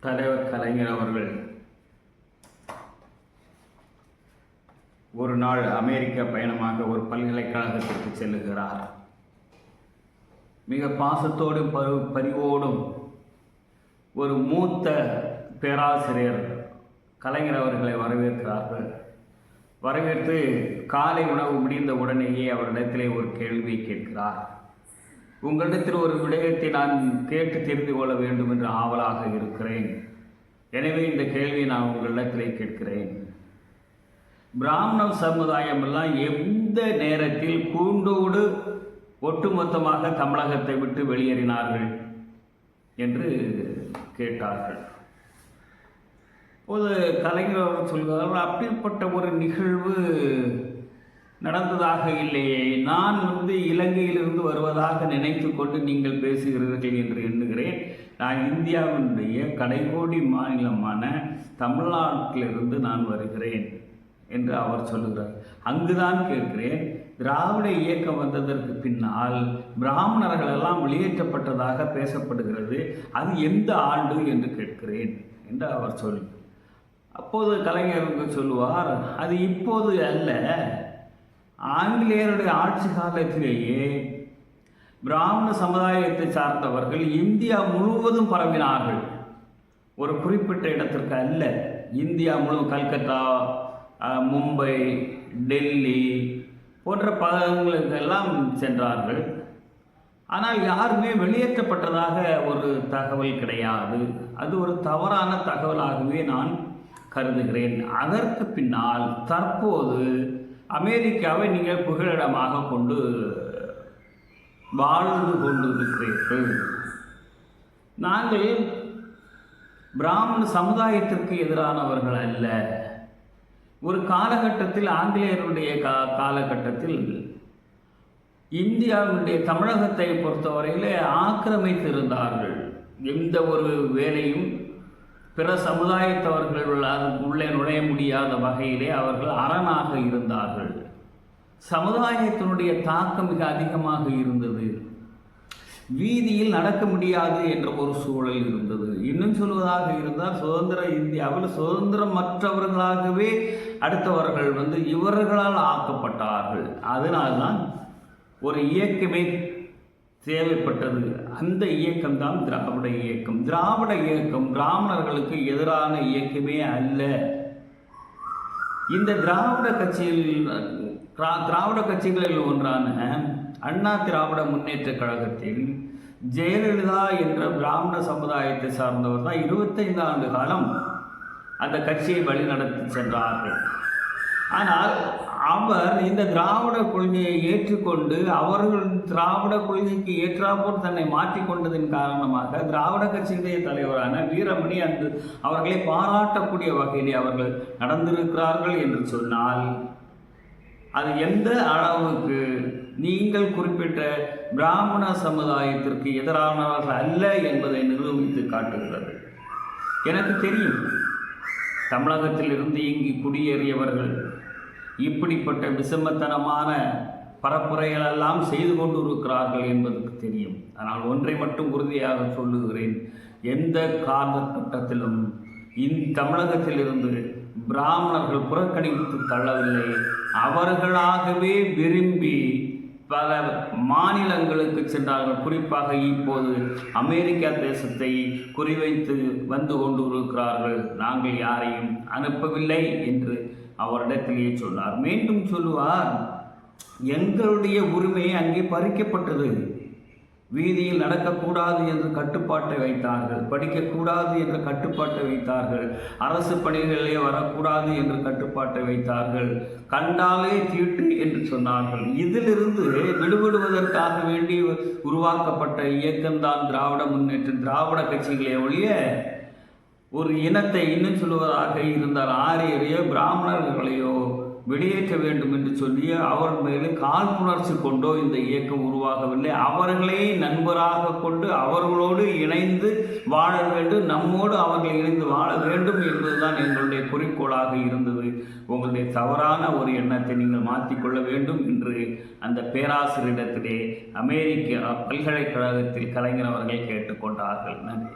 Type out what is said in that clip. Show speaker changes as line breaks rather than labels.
தலைவர் கலைஞர் அவர்கள் ஒரு நாள் அமெரிக்க பயணமாக ஒரு பல்கலைக்கழகத்திற்கு செல்லுகிறார். மிக பாசத்தோடும் பரு பரிவோடும் ஒரு மூத்த பேராசிரியர் கலைஞர் அவர்களை வரவேற்கிறார்கள். வரவேற்று காலை உணவு முடிந்த உடனேயே அவரிடத்திலே ஒரு கேள்வியை கேட்கிறார். உங்களிடத்தில் ஒரு விடயத்தை நான் கேட்டு தெரிந்து கொள்ள வேண்டும் என்று ஆவலாக இருக்கிறேன். எனவே இந்த கேள்வியை நான் உங்களிடத்திலே கேட்கிறேன். பிராமண சமுதாயம் எல்லாம் எந்த நேரத்தில் கூண்டோடு ஒட்டுமொத்தமாக தமிழகத்தை விட்டு வெளியேறினார்கள் என்று கேட்டார்கள். ஒரு கலைஞர் அவர் சொல்கிறார் அப்படிப்பட்ட ஒரு நிகழ்வு நடந்ததாக இல்லையே. நான் வந்து இலங்கையிலிருந்து வருவதாக நினைத்து கொண்டு நீங்கள் பேசுகிறீர்கள் என்று எண்ணுகிறேன். நான் இந்தியாவினுடைய கடைகோடி மாநிலமான தமிழ்நாட்டிலிருந்து நான் வருகிறேன் என்று அவர் சொல்லுகிறார். அங்குதான் கேட்கிறேன். திராவிட இயக்கம் வந்ததற்கு பின்னால் பிராமணர்கள் எல்லாம் வெளியேற்றப்பட்டதாக பேசப்படுகிறது. அது எந்த ஆண்டு என்று கேட்கிறேன் என்று அவர் சொல் அப்போது கலைஞர்கள் சொல்லுவார் அது இப்போது அல்ல. ஆங்கிலேயருடைய ஆட்சி காலத்திலேயே பிராமண சமுதாயத்தை சார்ந்தவர்கள் இந்தியா முழுவதும் பரவினார்கள். ஒரு குறிப்பிட்ட இடத்திற்கு அல்ல. இந்தியா முழு கல்கத்தா மும்பை டெல்லி போன்ற பகுதிகளுக்கெல்லாம் சென்றார்கள். ஆனால் யாருமே வெளியேற்றப்பட்டதாக ஒரு தகவல் கிடையாது. அது ஒரு தவறான தகவலாகவே நான் கருதுகிறேன். அதற்கு பின்னால் தற்போது அமெரிக்காவை நீங்கள் புகலிடமாக கொண்டு வாழ்ந்து கொண்டிருக்கிறீர்கள். நாங்கள் பிராமண சமுதாயத்திற்கு எதிரானவர்கள் அல்ல. ஒரு காலகட்டத்தில் ஆங்கிலேயருடைய கா காலகட்டத்தில் இந்தியாவுடைய தமிழகத்தை பொறுத்தவரையில் ஆக்கிரமித்திருந்தார்கள். எந்த ஒரு வேலையும் பிற சமுதாயத்தவர்கள் உள்ளே நுழைய முடியாத வகையிலே அவர்கள் அரணாக இருந்தார்கள். சமுதாயத்தினுடைய தாக்கம் மிக அதிகமாக இருந்தது. வீதியில் நடக்க முடியாது என்ற ஒரு சூழல் இருந்தது. இன்னும் சொல்வதாக இருந்தால் சுதந்திர இந்தியாவில் சுதந்திரமற்றவர்களாகவே அடுத்தவர்கள் வந்து இவர்களால் ஆக்கப்பட்டார்கள். அதனால்தான் ஒரு இயக்கமே தேவைப்பட்டது. அந்த இயக்கம்தான் திராவிட இயக்கம். திராவிட இயக்கம் பிராமணர்களுக்கு எதிரான இயக்கமே அல்ல. இந்த திராவிட கட்சியில் திராவிட கட்சிகளில் ஒன்றான அண்ணா திராவிட முன்னேற்ற கழகத்தில் ஜெயலலிதா என்ற பிராமண சமுதாயத்தை சார்ந்தவர் தான் இருபத்தைந்து ஆண்டு காலம் அந்த கட்சியை வழிநடத்தி சென்றார்கள். ஆனால் அவர் இந்த திராவிட கொள்கையை ஏற்றுக்கொண்டு அவர்கள் திராவிட கொள்கைக்கு ஏற்றாப்போல் தன்னை மாற்றிக்கொண்டதின் காரணமாக திராவிட கட்சியினுடைய தலைவரான வீரமணி அந்த அவர்களை பாராட்டக்கூடிய வகையிலே அவர்கள் நடந்திருக்கிறார்கள் என்று சொன்னால் அது எந்த அளவுக்கு நீங்கள் குறிப்பிட்ட பிராமண சமுதாயத்திற்கு எதிரானவர்கள் அல்ல என்பதை நிரூபித்து காட்டுகிறது. எனக்கு தெரியும். தமிழகத்தில் இருந்து இங்கு குடியேறியவர்கள் இப்படிப்பட்ட விஷமத்தனமான பரப்புரைகளெல்லாம் செய்து கொண்டிருக்கிறார்கள் என்பதற்கு தெரியும். ஆனால் ஒன்றை மட்டும் உறுதியாக சொல்லுகிறேன். எந்த காலகட்டத்திலும் இந் தமிழகத்திலிருந்து பிராமணர்கள் புறக்கணித்து தள்ளவில்லை. அவர்களாகவே விரும்பி பல மாநிலங்களுக்கு சென்றார்கள். குறிப்பாக இப்போது அமெரிக்கா தேசத்தை குறிவைத்து வந்து கொண்டிருக்கிறார்கள். நாங்கள் யாரையும் அனுப்பவில்லை என்று அவரிடத்திலேயே சொன்னார் மீண்டும் சொல்லுவார் எங்களுடைய உரிமை அங்கே பறிக்கப்பட்டது. வீதியில் நடக்கக்கூடாது என்று கட்டுப்பாட்டை வைத்தார்கள். படிக்கக்கூடாது என்ற கட்டுப்பாட்டை வைத்தார்கள். அரசு பணிகளிலே வரக்கூடாது என்று கட்டுப்பாட்டை வைத்தார்கள். கண்டாலே தீட்டு என்று சொன்னார்கள். இதிலிருந்து விடுபடுவதற்காக வேண்டி உருவாக்கப்பட்ட இயக்கம்தான் திராவிட முன்னேற்றம். திராவிட கட்சிகளே ஒழிய ஒரு இனத்தை இன்னும் சொல்லுவதாக இருந்தால் ஆரியரையோ பிராமணர்களையோ வெளியேற்ற வேண்டும் என்று சொல்லி அவர் மேலே காழ்ப்புணர்ச்சி கொண்டோ இந்த இயக்கம் உருவாகவில்லை. அவர்களை நண்பராக கொண்டு அவர்களோடு இணைந்து வாழ வேண்டும். நம்மோடு அவர்கள் இணைந்து வாழ வேண்டும் என்பதுதான் எங்களுடைய குறிக்கோளாக இருந்தது. உங்களுடைய தவறான ஒரு எண்ணத்தை நீங்கள் மாற்றிக்கொள்ள வேண்டும் என்று அந்த பேராசிரியரிடத்திலே அமெரிக்க பல்கலைக்கழகத்தில் கலைஞர் அவர்கள் கேட்டுக்கொண்டார்கள். நன்றி.